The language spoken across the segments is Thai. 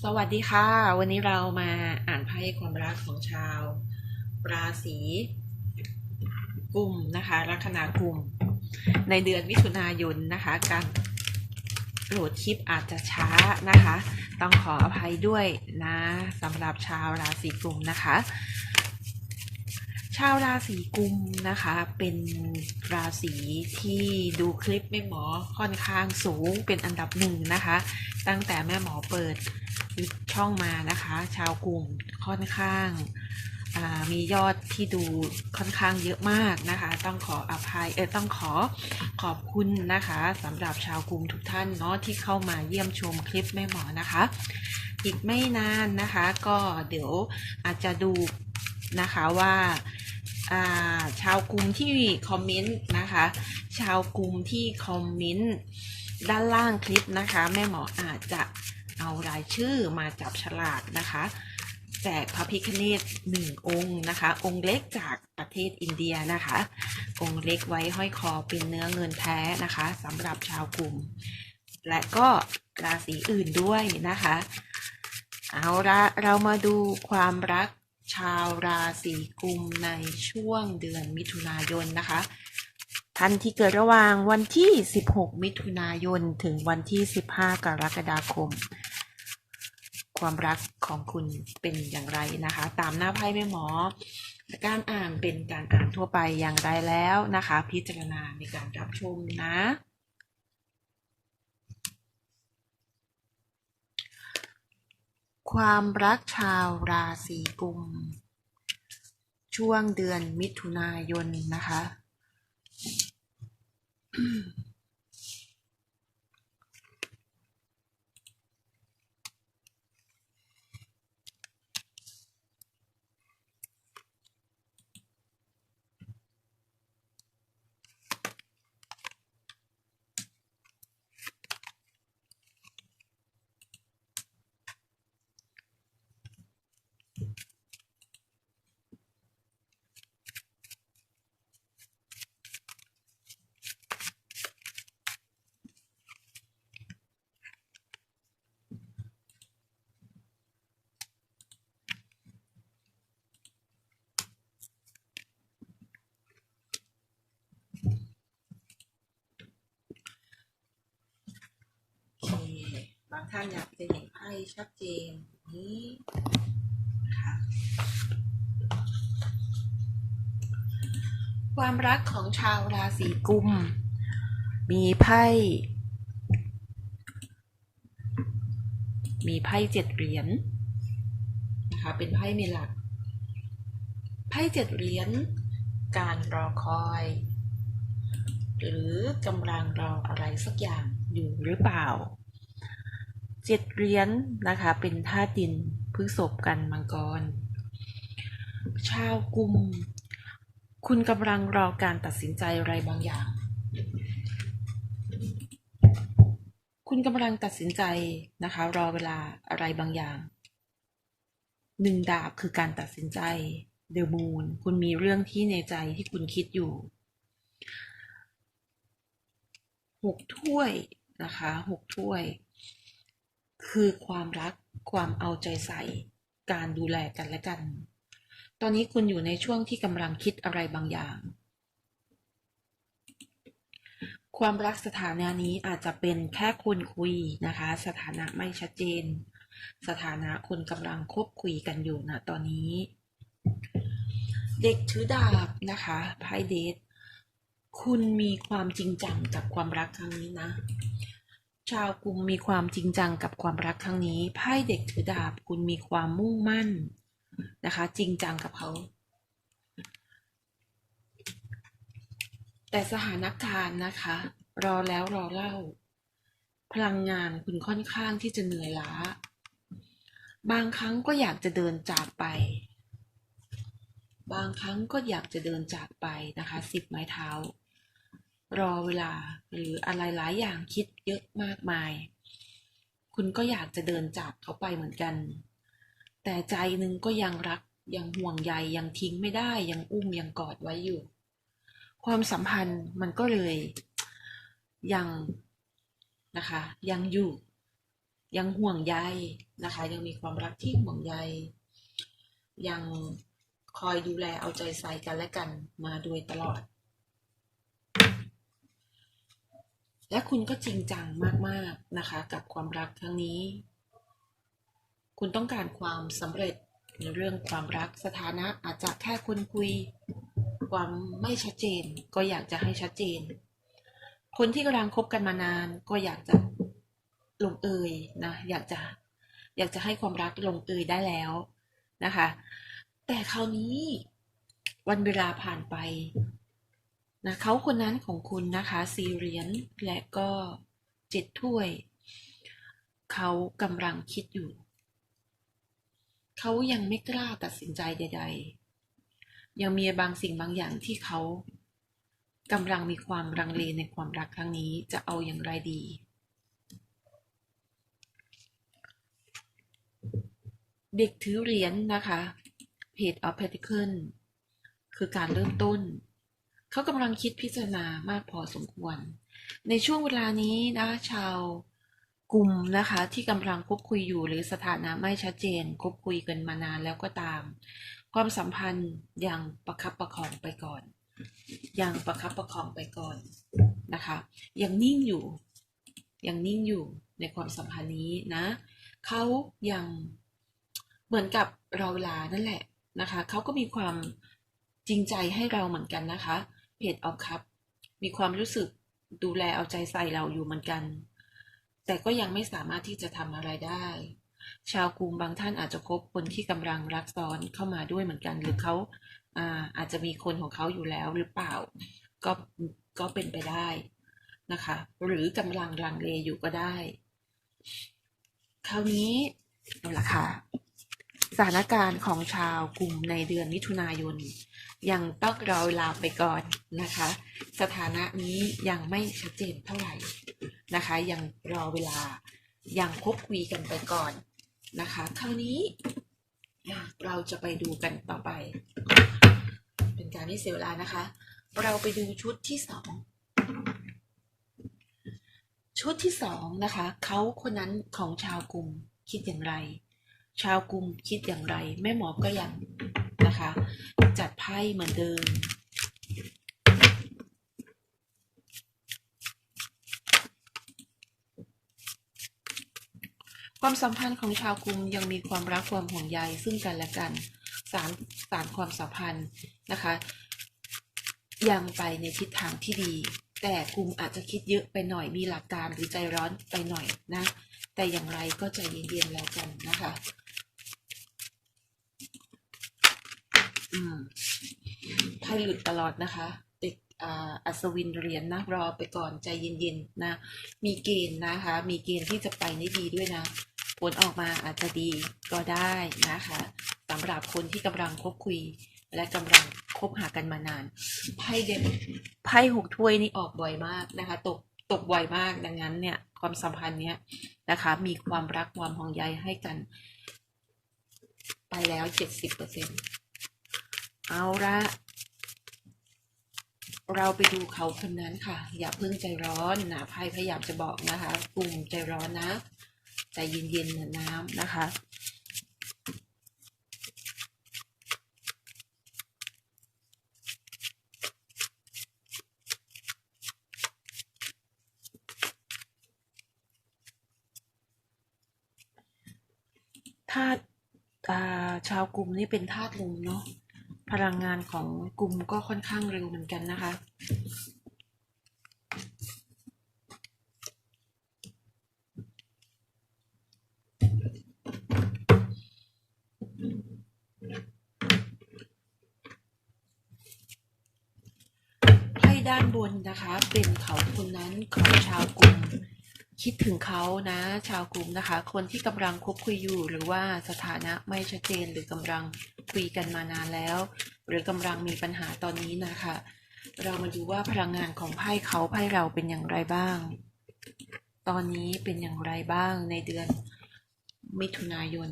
สวัสดีค่ะ วันนี้เรามาอ่านไพ่ความรักของชาว ราศีกุมนะคะลัคนากุม ในเดือนมิถุนายนนะคะ การโหลดคลิปอาจจะช้านะคะ ต้องขออภัยด้วยนะสำหรับชาวราศีกุมนะคะ ชาวราศีกุมนะคะ เป็นราศีที่ดูคลิปแม่หมอค่อนข้างสูงเป็นอันดับหนึ่งนะคะ ตั้งแต่แม่หมอเปิด ช่องมานะคะ ชาวกลุ่มค่อนข้างามียอดที่ดูค่อนข้างเยอะมากนะคะ ต้องขออภัยเออต้องขอขอบคุณนะคะสำหรับชาวกลุ่มทุกท่านเนาะที่เข้ามาเยี่ยมชมคลิปแม่หมอนะคะ อีกไม่นานนะคะ ก็เดี๋ยวอาจจะดูนะคะว่าอ่าชาวกลุ่มที่คอมเมนต์นะคะ ชาวกลุ่มที่คอมเมนต์ด้านล่างคลิปนะคะ แม่หมออาจจะ เอารายชื่อมาจับฉลากนะคะ แจกพระพิคเนตหนึ่งองค์นะคะ องค์เล็กจากประเทศอินเดียนะคะ องค์เล็กไว้ห้อยคอเป็นเนื้อเงินแท้นะคะสำหรับชาวกลุ่ม และก็ราศีอื่นด้วยนะคะ เอาละเรามาดูความรักชาวราศีกุมในช่วงเดือนมิถุนายนนะคะ ท่านที่เกิดระหว่างวันที่ 16 มิถุนายน ถึงวันที่ 15 กรกฎาคม ความรักของคุณเป็นอย่างไรนะคะ ตามหน้าไพ่แม่หมอ การอ่านเป็นการอ่านทั่วไปอย่างไรแล้วนะคะ พิจารณาในการรับชมนะความรักชาวราศีกุม ช่วงเดือนมิถุนายนนะคะ โอเค บาง ท่านอยากจะเห็นไพ่ชัดเจนนี้นะคะความรักของชาวราศีกุม มีไพ่ มีไพ่เจ็ดเหรียญนะคะเป็นไพ่เมลักไพ่เจ็ดเหรียญการรอคอย หรือกำลังรออะไรสักอย่างอยู่หรือเปล่า เจ็ดเหรียญนะคะ เป็นธาตุดินพฤษภกันมังกร ชาวกลุ่ม คุณกำลังรอการตัดสินใจอะไรบางอย่าง คุณกำลังตัดสินใจนะคะ รอเวลาอะไรบางอย่างหนึ่งดาบคือการตัดสินใจเดอะมูนคุณมีเรื่องที่ในใจที่คุณคิดอยู่หกถ้วยนะคะหกถ้วย คือความรัก ความเอาใจใส่ การดูแลกันและกัน ตอนนี้คุณอยู่ในช่วงที่กำลังคิดอะไรบางอย่าง ความรักสถานะนี้อาจจะเป็นแค่คนคุยนะคะ สถานะไม่ชัดเจน สถานะคนกำลังคบคุยกันอยู่นะตอนนี้ เด็กถือดาบนะคะไพ่เดทคุณมีความจริงจังกับความรักครั้งนี้นะ ชาวกลุ่มมีความจริงจังกับความรักครั้งนี้ไพ่เด็กถือดาบคุณมีความมุ่งมั่นนะคะ จริงจังกับเขา แต่สถานการณ์นะคะ รอแล้วรอเล่า พลังงานคุณค่อนข้างที่จะเหนื่อยล้า บางครั้งก็อยากจะเดินจากไป บางครั้งก็อยากจะเดินจากไปนะคะสิบไม้เท้า รอเวลาหรืออะไรหลายอย่างคิดเยอะมากมาย คุณก็อยากจะเดินจากเขาไปเหมือนกัน แต่ใจนึงก็ยังรักยังห่วงใยยังทิ้งไม่ได้ยังอุ้มยังกอดไว้อยู่ ความสัมพันธ์มันก็เลยยังนะคะ ยังอยู่ ยังห่วงใยนะคะ ยังมีความรักที่ห่วงใยยังคอยดูแลเอาใจใส่กันและกันมาโดยตลอด และคุณก็จริงจังมากๆนะคะ กับความรักครั้งนี้ คุณต้องการความสำเร็จในเรื่องความรักสถานะอาจจะแค่คนคุย ความไม่ชัดเจน ก็อยากจะให้ชัดเจน คนที่กำลังคบกันมานานก็อยากจะลงเอยนะอยากจะอยากจะให้ความรักลงเอยได้แล้วนะคะ แต่คราวนี้วันเวลาผ่านไป นะเขาคนนั้นของคุณนะคะสี่เหรียญและก็เจ็ดถ้วย เขากำลังคิดอยู่ เขายังไม่กล้าตัดสินใจใด ๆ ยังมีบางสิ่งบางอย่างที่เขากำลังมีความรังเลในความรักครั้งนี้จะเอาอย่างไรดี เด็กถือเหรียญนะคะ Page of Pentacle คือการเริ่มต้น เขากำลังคิดพิจารณามากพอสมควร ในช่วงเวลานี้นะชาวกลุ่มนะคะที่กำลังคบคุยอยู่หรือสถานะไม่ชัดเจนคบคุยกันมานานแล้วก็ตาม ความสัมพันธ์ยังประคับประคองไปก่อนยังประคับประคองไปก่อนนะคะยังนิ่งอยู่ยังนิ่งอยู่ในความสัมพันธ์นี้นะเขายังเหมือนกับเราเวลานั่นแหละนะคะเขาก็มีความจริงใจให้เราเหมือนกันนะคะ เพจออฟคัพมีความรู้สึกดูแลเอาใจใส่เราอยู่เหมือนกัน แต่ก็ยังไม่สามารถที่จะทำอะไรได้ ชาวกรุงบางท่านอาจจะคบคนที่กำลังรักซ้อนเข้ามาด้วยเหมือนกัน หรือเขาอาอาจจะมีคนของเขาอยู่แล้วหรือเปล่า ก็ก็เป็นไปได้นะคะ หรือกำลังลังเลอยู่ก็ได้ คราวนี้เอาละค่ะสถานการณ์ของชาวกลุ่มในเดือนมิถุนายน ยังต้องรอเวลาไปก่อนนะคะ สถานะนี้ยังไม่ชัดเจนเท่าไหร่นะคะ ยังรอเวลายังคบคุยกันไปก่อนนะคะคราวนี้เราจะไปดูกันต่อไป เป็นการไม่เสียเวลานะคะ เราไปดูชุดที่สองชุดที่สองนะคะเขาคนนั้นของชาวกลุ่มคิดอย่างไร ชาวกลุ่มคิดอย่างไร แม่หมอก็ยัง นะคะ จัดไพ่เหมือนเดิม ความสัมพันธ์ของชาวกลุ่มยังมีความรักความห่วงใยซึ่งกันและกัน สารสารความสัมพันธ์นะคะ ยังไปในทิศทางที่ดี แต่กลุ่มอาจจะคิดเยอะไปหน่อยมีหลักการหรือใจร้อนไปหน่อยนะ แต่อย่างไรก็ใจเย็นๆแล้วกันนะคะ อืมไพ่หลุดตลอดนะคะ ติดอ่าอัศวินเหรียญนะรอไปก่อนใจเย็นๆนะ มีเกณฑ์นะคะ มีเกณฑ์ที่จะไปได้ดีด้วยนะ ผลออกมาอาจจะดีก็ได้นะคะสำหรับคนที่กำลังคบคุยและกำลังคบหากันมานาน ไพ่เด่นไพ่หกถ้วยนี่ออกบ่อยมากนะคะ ตกตกบ่อยมากดังนั้นเนี่ยความสัมพันธ์เนี้ยนะคะ มีความรักความห่วงใยให้กัน ไปแล้วเจ็ดสิบเปอร์เซ็นต์ เอาละเราไปดูเขาคนนั้นค่ะ อย่าเพิ่งใจร้อนนะไพ่พยายามจะบอกนะคะ กลุ่มใจร้อนนะใจเย็นๆเหมือนน้ำนะคะ ธาตุอ่าชาวกลุ่มนี่เป็นธาตุลมเนาะ พลังงานของกลุ่มก็ค่อนข้างเร็วเหมือนกันนะคะไพ่ด้านบนนะคะ เป็นเขาคนนั้นของชาวกลุ่มคิดถึงเขานะ ชาวกลุ่มนะคะ คนที่กำลังคบคุยอยู่หรือว่าสถานะไม่ชัดเจนหรือกำลัง คุยกันมานานแล้ว หรือกำลังมีปัญหาตอนนี้นะคะ เรามาดูว่าพลังงานของไพ่เขาไพ่เราเป็นอย่างไรบ้าง ตอนนี้เป็นอย่างไรบ้างในเดือนมิถุนายน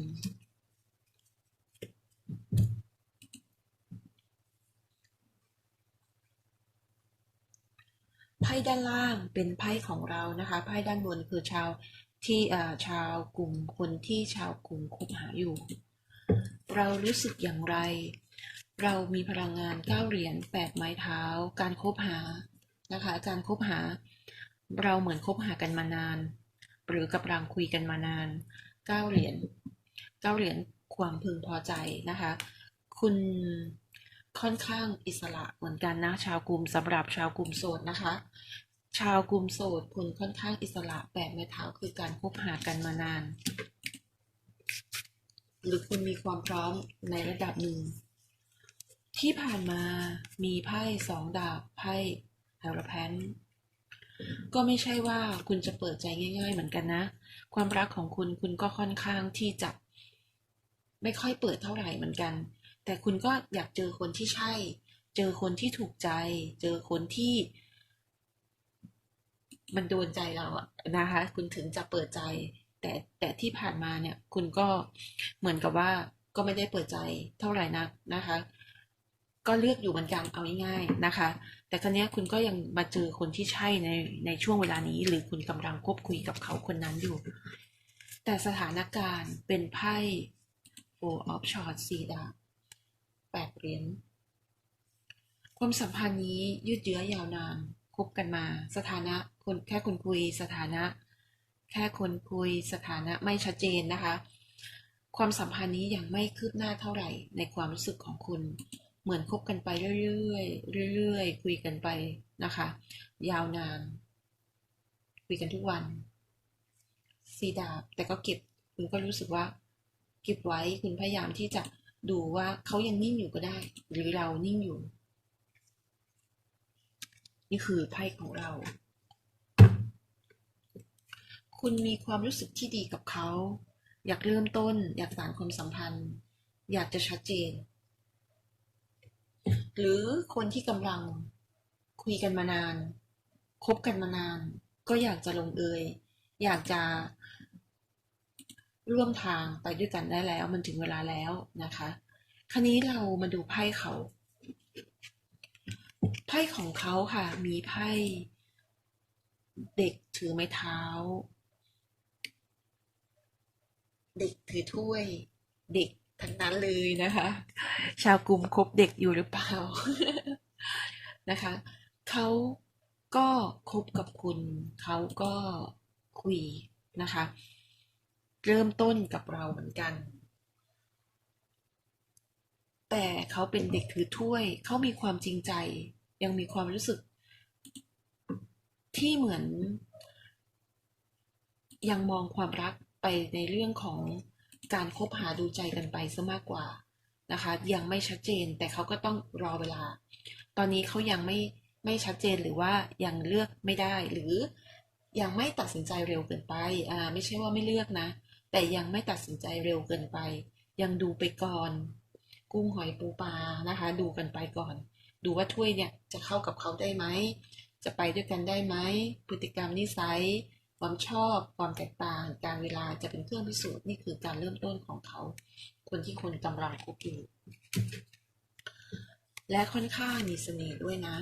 ไพ่ด้านล่างเป็นไพ่ของเรานะคะไพ่ด้านบนคือชาวที่ชาวกลุ่มคนที่ชาวกลุ่มคบหาอยู่ เรารู้สึกอย่างไร เรามีพลังงานเก้าเหรียญแปดไม้เท้า การคบหานะคะ การคบหา เราเหมือนคบหากันมานาน หรือกำลังคุยกันมานานเก้าเหรียญเก้าเหรียญความพึงพอใจนะคะ คุณค่อนข้างอิสระเหมือนกันนะชาวกลุ่มสำหรับชาวกลุ่มโสดนะคะ ชาวกลุ่มโสดคุณค่อนข้างอิสระแปดไม้เท้าคือการคบหากันมานาน หรือคุณมีความพร้อมในระดับหนึ่ง ที่ผ่านมามีไพ่สองดาบไพ่ไฮโรแพนก็ไม่ใช่ว่าคุณจะเปิดใจง่ายๆเหมือนกันนะ ความรักของคุณคุณก็ค่อนข้างที่จะ ไม่ค่อยเปิดเท่าไหร่เหมือนกัน แต่คุณก็อยากเจอคนที่ใช่ เจอคนที่ถูกใจ เจอคนที่ มันโดนใจเราอะนะคะ คุณถึงจะเปิดใจ แต่แต่ที่ผ่านมาเนี่ยคุณก็เหมือนกับว่าก็ไม่ได้เปิดใจเท่าไหร่นักนะคะ ก็เลือกอยู่เหมือนกันเอาง่ายๆนะคะ แต่ครั้นี้ยคุณก็ยังมาเจอคนที่ใช่ในในช่วงเวลานี้ หรือคุณกำลังคบคุยกับเขาคนนั้นอยู่ แต่สถานการณ์เป็นไพ่ four of swords สี่ดาบแปดเหรียญความสัมพันธ์นี้ยืดเยื้อยาวนานคบกันมา สถานะคนแค่คนคุยสถานะ แค่คนคุยสถานะไม่ชัดเจนนะคะ ความสัมพันธ์นี้ยังไม่คืบหน้าเท่าไหร่ในความรู้สึกของคุณ เหมือนคบกันไปเรื่อยๆเรื่อยๆคุยกันไปนะคะ ยาวนาน คุยกันทุกวันสีดาบ แต่ก็เก็บคุณก็รู้สึกว่า เก็บไว้คุณพยายามที่จะดูว่าเขายังนิ่งอยู่ก็ได้ หรือเรานิ่งอยู่ นี่คือไพ่ของเรา คุณมีความรู้สึกที่ดีกับเขา อยากเริ่มต้น อยากสานความสัมพันธ์ อยากจะชัดเจน หรือคนที่กำลังคุยกันมานาน คบกันมานาน ก็อยากจะลงเอย อยากจะร่วมทางไปด้วยกันได้แล้ว มันถึงเวลาแล้วนะคะ คราวนี้เรามาดูไพ่เขาไพ่ของเขาค่ะ มีไพ่เด็กถือไม้เท้า เด็กถือถ้วยเด็กทั้งนั้นเลยนะคะ ชาวกลุ่มคบเด็กอยู่หรือเปล่านะคะเขาก็คบกับคุณเขาก็คุยนะคะ เริ่มต้นกับเราเหมือนกัน แต่เขาเป็นเด็กถือถ้วยเขามีความจริงใจ ยังมีความรู้สึก ที่เหมือน ยังมองความรัก ไปในเรื่องของการคบหาดูใจกันไปซะมากกว่านะคะ ยังไม่ชัดเจนแต่เขาก็ต้องรอเวลา ตอนนี้เขายังไม่ไม่ชัดเจนหรือว่ายังเลือกไม่ได้หรือยังไม่ตัดสินใจเร็วเกินไปอ่าไม่ใช่ว่าไม่เลือกนะ แต่ยังไม่ตัดสินใจเร็วเกินไป ยังดูไปก่อน กุ้งหอยปูปลานะคะ ดูกันไปก่อน ดูว่าถ้วยเนี่ยจะเข้ากับเขาได้ไหมจะไปด้วยกันได้ไหมพฤติกรรมนิสัย ความชอบความแตกต่างการเวลาจะเป็นเครื่องพิสูจน์นี่คือการเริ่มต้นของเขา คนที่คนกำลังคบอยู่และค่อนข้างมีเสน่ห์ด้วยนะ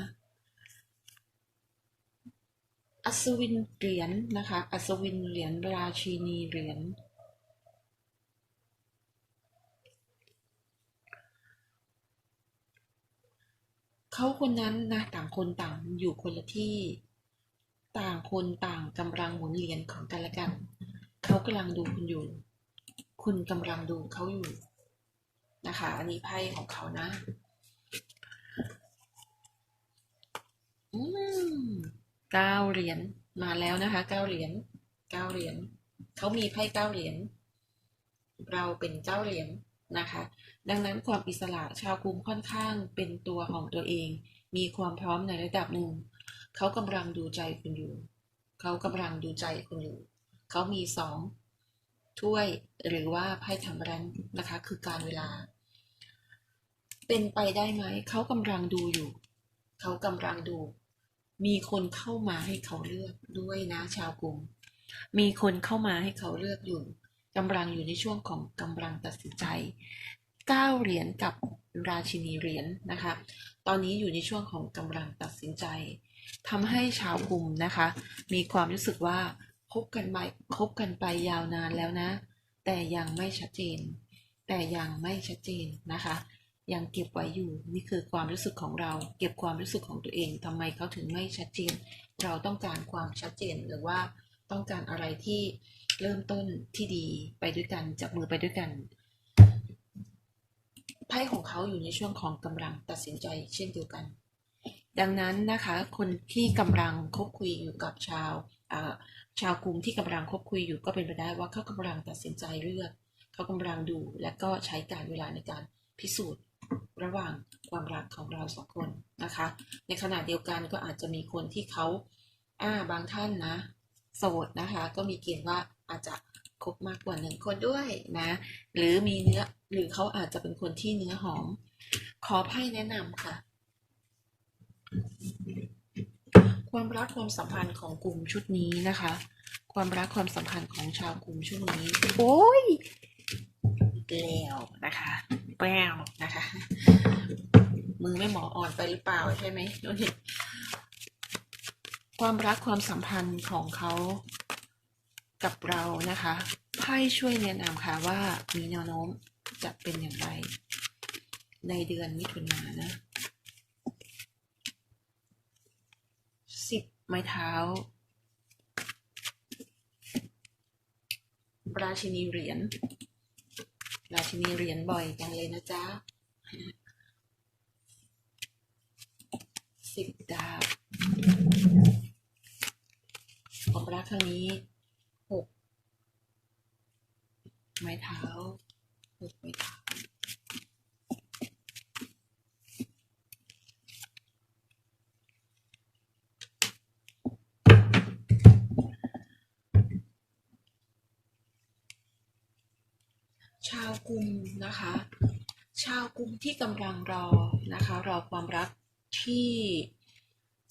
อัศวินเหรียญนะคะ อัศวินเหรียญราชินีเหรียญเขาคนนั้นนะต่างคนต่างอยู่คนละที่ ต่างคนต่างกำลังหมุนเหรียญของกันและกัน เขากำลังดูคุณอยู่ คุณกำลังดูเขาอยู่นะคะ อันนี้ไพ่ของเขานะ อืมเก้าเหรียญมาแล้วนะคะเก้าเหรียญเก้าเหรียญเขามีไพ่เก้าเหรียญเราเป็นเก้าเหรียญนะคะ ดังนั้นความอิสระชาวกรุงค่อนข้างเป็นตัวของตัวเอง มีความพร้อมในระดับหนึ่ง เขากำลังดูใจคุณอยู่ เขากำลังดูใจคุณอยู่ เขามีสองถ้วยหรือว่าไพ่ทำรันนะคะ คือการเวลา เป็นไปได้ไหม เขากำลังดูอยู่ เขากำลังดู มีคนเข้ามาให้เขาเลือกด้วยนะชาวกรุงมีคนเข้ามาให้เขาเลือกอยู่กำลังอยู่ในช่วงของกำลังตัดสินใจก้าเหรียญกับราชินีเหรียญนะคะ ตอนนี้อยู่ในช่วงของกำลังตัดสินใจ ทำให้ชาวกลุ่มนะคะ มีความรู้สึกว่าคบกันไปคบกันไปยาวนานแล้วนะ แต่ยังไม่ชัดเจน แต่ยังไม่ชัดเจนนะคะ ยังเก็บไว้อยู่นี่คือความรู้สึกของเรา เก็บความรู้สึกของตัวเองทำไมเขาถึงไม่ชัดเจน เราต้องการความชัดเจนหรือว่าต้องการอะไรที่เริ่มต้นที่ดีไปด้วยกันจับมือไปด้วยกันไพ่ของเขาอยู่ในช่วงของกำลังตัดสินใจเช่นเดียวกัน ดังนั้นนะคะคนที่กำลังคบคุยอยู่กับชาวชาวกลุ่มที่กำลังคบคุยอยู่ก็เป็นไปได้ว่าเขากำลังตัดสินใจเลือก เขากำลังดูและก็ใช้การเวลาในการพิสูจน์ระหว่างความรักของเราสองคนนะคะ ในขณะเดียวกันก็อาจจะมีคนที่เขาอ่าบางท่านนะ โสดนะคะ ก็มีเกณฑ์ว่าอาจจะคบมากกว่าหนึ่งคนด้วยนะ หรือมีเนื้อหรือเขาอาจจะเป็นคนที่เนื้อหอม ขอไพ่แนะนำค่ะ ความรักความสัมพันธ์ของกลุ่มชุดนี้นะคะ ความรักความสัมพันธ์ของชาวกลุ่มชุดนี้ โอ้ยแล้วนะคะแปวนะคะ มือไม่หมออ่อนไปหรือเปล่าใช่ไหมโน่นเห็นความรักความสัมพันธ์ของเขากับเรานะคะไพ่ช่วยแนะนำค่ะว่ามีแนวโน้มจะเป็นอย่างไร ในเดือนมิถุนายนนะสิบ ไม้เท้า ราชินีเหรียญ ราชินีเหรียญบ่อยจังเลยนะจ๊ะสิบดาบความรักครั้งนี้หกไม้เท้าหกไม้เท้า ชาวกลุ่มนะคะ ชาวกลุ่ม ที่กำลังรอนะคะ รอความรักที่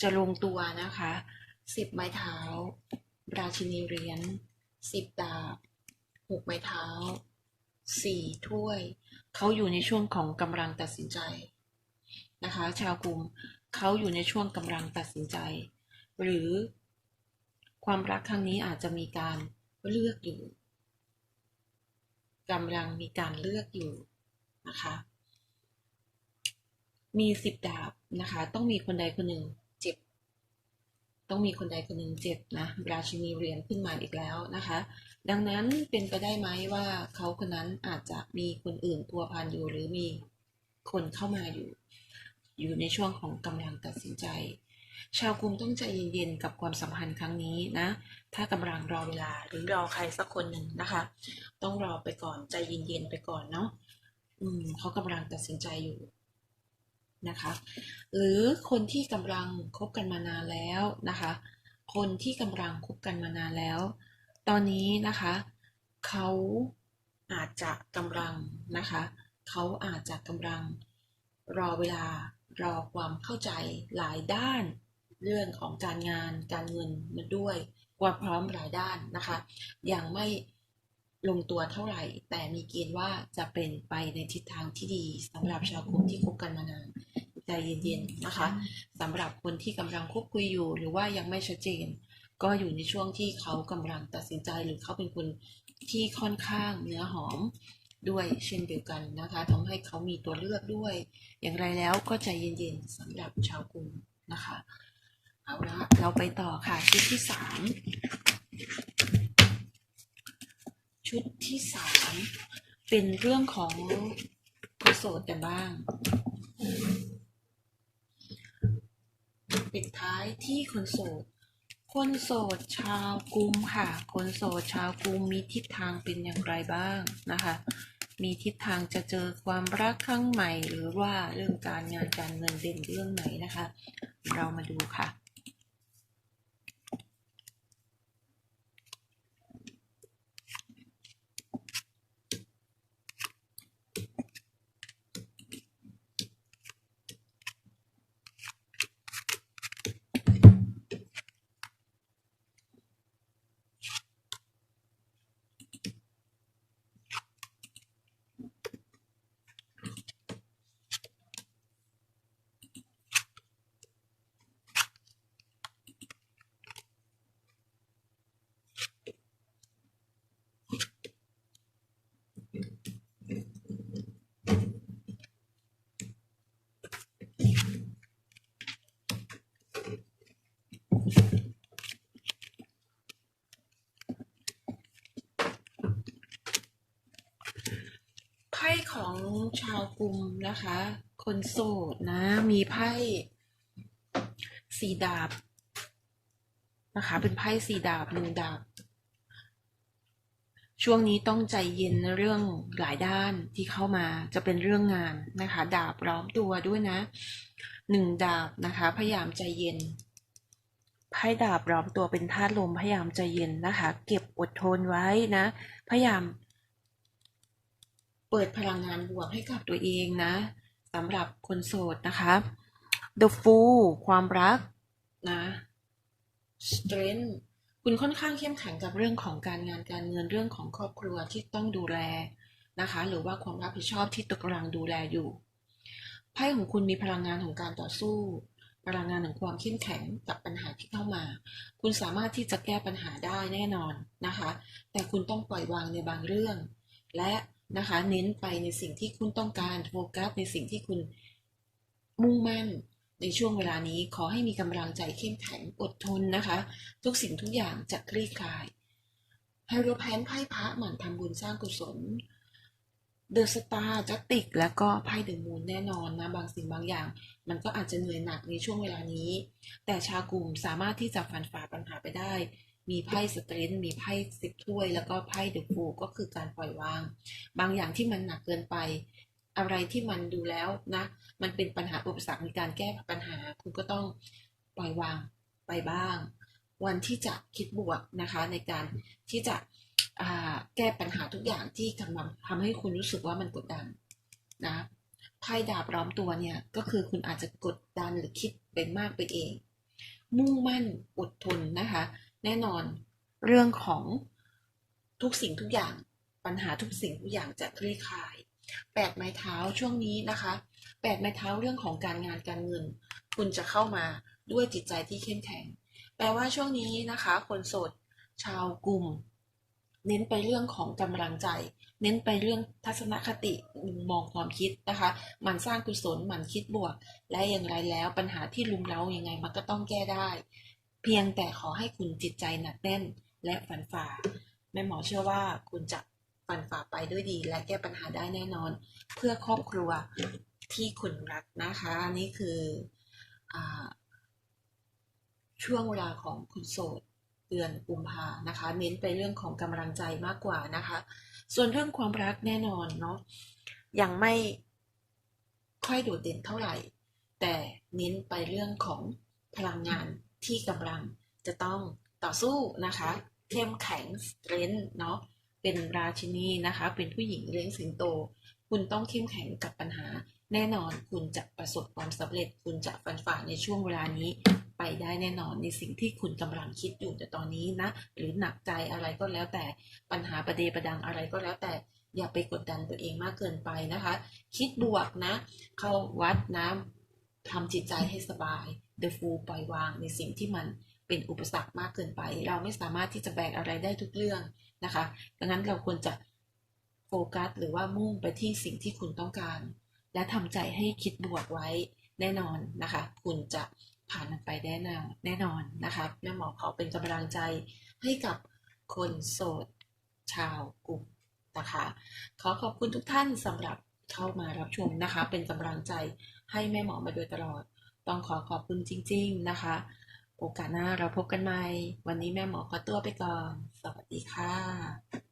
จะลงตัวนะคะสิบไม้เท้า ราชินีเหรียญสิบดาบหกไม้เท้าสี่ถ้วย เขาอยู่ในช่วงของกำลังตัดสินใจนะคะ ชาวกลุ่มเขาอยู่ในช่วงกำลังตัดสินใจ หรือความรักครั้งนี้อาจจะมีการเลือกอยู่กำลังมีการเลือกอยู่นะคะ มีสิบดาบนะคะ ต้องมีคนใดคนหนึ่งเจ็บ ต้องมีคนใดคนหนึ่งเจ็บนะราชินีเหรียญขึ้นมาอีกแล้วนะคะ ดังนั้นเป็นไปได้ไหมว่าเขาคนนั้นอาจจะมีคนอื่นพัวพันอยู่หรือมีคนเข้ามาอยู่ อยู่ในช่วงของกำลังตัดสินใจ ชาวกรุงต้องใจเย็นๆกับความสัมพันธ์ครั้งนี้นะ ถ้ากำลังรอเวลาหรือรอใครสักคนหนึ่งนะคะ ต้องรอไปก่อนใจเย็นๆไปก่อนเนาะอืมเขากำลังตัดสินใจอยู่ นะคะหรือคนที่กำลังคบกันมานานแล้วนะคะคนที่กำลังคบกันมานานแล้ว ตอนนี้นะคะเขาอาจจะกำลังนะคะเขาอาจจะกำลังรอเวลารอความเข้าใจหลายด้านเรื่องของการงานการเงินมาด้วยความพร้อมหลายด้านนะคะยังไม่ลงตัวเท่าไหร่ แต่มีเกณฑ์ว่าจะเป็นไปในทิศทางที่ดีสำหรับชาวกุมที่คบกันมานาน ใจเย็นๆนะคะสำหรับคนที่กำลังคบคุยอยู่หรือว่ายังไม่ชัดเจน ก็อยู่ในช่วงที่เขากำลังตัดสินใจหรือเขาเป็นคนที่ค่อนข้างเนื้อหอมด้วยเช่นเดียวกันนะคะทำให้เขามีตัวเลือกด้วย อย่างไรแล้วก็ใจเย็นๆสำหรับชาวกลุ่มนะคะเอาละเราไปต่อค่ะชุดที่สามชุดที่สามเป็นเรื่องของโสดกันบ้าง ปิดท้ายที่คนโสด คนโสดชาวกรุมค่ะ คนโสดชาวกรุมมีทิศทางเป็นอย่างไรบ้างนะคะ มีทิศทางจะเจอความรักครั้งใหม่ หรือว่าเรื่องการงานการเงินเด่นเรื่องไหนนะคะ เรามาดูค่ะ ค ของชาวกลุ่มนะคะ คนโสดนะ มีไพ่สีดาบนะคะ เป็นไพ่สีดาบหนึ่งดาบ ช่วงนี้ต้องใจเย็นเรื่องหลายด้านที่เข้ามาจะเป็นเรื่องงานนะคะ ดาบล้อมตัวด้วยนะหนึ่งดาบนะคะ พยายามใจเย็นไพ่ดาบล้อมตัวเป็นธาตุลมพยายามใจเย็นนะคะ เก็บอดทนไว้นะ พยายาม เปิดพลังงานบวกให้กับตัวเองนะสำหรับคนโสดนะคะ The Fool ความรักนะ Strength คุณค่อนข้างเข้มแข็งกับเรื่องของการงานการเงินเรื่องของครอบครัวที่ต้องดูแลนะคะ หรือว่าความรับผิดชอบที่ตวกำลังดูแลอยู่ไพ่ของคุณมีพลังงานของการต่อสู้ พลังงานของความเข้มแข็งกับปัญหาที่เข้ามา คุณสามารถที่จะแก้ปัญหาได้แน่นอนนะคะ แต่คุณต้องปล่อยวางในบางเรื่อง และนะคะเน้นไปในสิ่งที่คุณต้องการโฟกัสในสิ่งที่คุณมุ่งมั่นในช่วงเวลานี้ขอให้มีกำลังใจเข้มแข็งอดทนนะคะ ทุกสิ่งทุกอย่างจะคลี่คลายไฮโรแพนไพ่พระหมั่นทำบุญสร้างกุศลเดอะสตาร์จัตติก แล้วก็ไพ่เดอะมูนแน่นอนนะ บางสิ่งบางอย่าง มันก็อาจจะเหนื่อยหนักในช่วงเวลานี้ แต่ชากลุ่มสามารถที่จะฟันฝ่าปัญหาไปได้ มีไพ่สเตรนท์มีไพ่สิบถ้วย แล้วก็ไพ่เดอะฟูก็คือการปล่อยวาง บางอย่างที่มันหนักเกินไป อะไรที่มันดูแล้วนะ มันเป็นปัญหาอุปสรรคในการแก้ปัญหา คุณก็ต้องปล่อยวางไปบ้าง วันที่จะคิดบวกนะคะ ในการที่จะแก้ปัญหาทุกอย่างที่กำลังทำให้คุณรู้สึกว่ามันกดดันนะไพ่ดาบร้อมตัวเนี่ยก็คือคุณอาจจะกดดันหรือคิดเป็นมากไปเอง มุ่งมั่นอดทนนะคะ แน่นอน เรื่องของทุกสิ่งทุกอย่างปัญหาทุกสิ่งทุกอย่างจะคลี่คลายแปดไม้เท้าช่วงนี้นะคะแปดไม้เท้าเรื่องของการงานการเงิน คุณจะเข้ามาด้วยจิตใจที่เข้มแข็ง แปลว่าช่วงนี้นะคะ คนโสดชาวกลุ่ม เน้นไปเรื่องของกำลังใจ เน้นไปเรื่องทัศนคติมุมมองความคิดนะคะ มันสร้างกุศลมันคิดบวก และอย่างไรแล้วปัญหาที่ลุมเล้ายังไงมันก็ต้องแก้ได้ พียงแต่ขอให้คุณจิตใจหนักแน่นและฝันฝ่า แม่หมอเชื่อว่าคุณจะฝันฝ่าไปด้วยดี และแก้ปัญหาได้แน่นอน เพื่อครอบครัวที่คุณรักนะคะนี่คืออช่วงเวลาของคุณโสดเดือนกุมภานะคะ เน้นไปเรื่องของกำลังใจมากกว่านะคะ ส่วนเรื่องความรักแน่นอนเนาะยังไม่ค่อยโดดเด่นเท่าไหร่ แต่เน้นไปเรื่องของพลังงาน ที่กำลังจะต้องต่อสู้นะคะ เข้มแข็งสเตรนท์เนาะเป็นราชินีนะคะ เป็นผู้หญิงเลี้ยงสิงโต คุณต้องเข้มแข็งกับปัญหา แน่นอนคุณจะประสบความสำเร็จ คุณจะฟันฝ่าในช่วงเวลานี้ ไปได้แน่นอนในสิ่งที่คุณกำลังคิดอยู่แต่ตอนนี้นะ หรือหนักใจอะไรก็แล้วแต่ปัญหาประเดประดังอะไรก็แล้วแต่อย่าไปกดดันตัวเองมากเกินไปนะคะ คิดบวกนะ เข้าวัดนะทำจิตใจให้สบาย The Fool ปล่อยวางในสิ่งที่มันเป็นอุปสรรคมากเกินไป เราไม่สามารถที่จะแบกอะไรได้ทุกเรื่องนะคะ ดังนั้นเราควรจะโฟกัสหรือว่ามุ่งไปที่สิ่งที่คุณต้องการ และทำใจให้คิดบวกไว้แน่นอนนะคะ คุณจะผ่านมันไปแน่นอนแน่นอนนะคะแม่หมอขอเป็นกำลังใจให้กับคนโสดชาวกลุ่มนะคะ ขอขอบคุณทุกท่านสำหรับเข้ามารับชมนะคะ เป็นกำลังใจให้แม่หมอมาโดยตลอด ต้องขอขอบคุณจริง ๆนะคะ โอกาสหน้าเราพบกันใหม่ วันนี้แม่หมอขอตัวไปก่อน สวัสดีค่ะ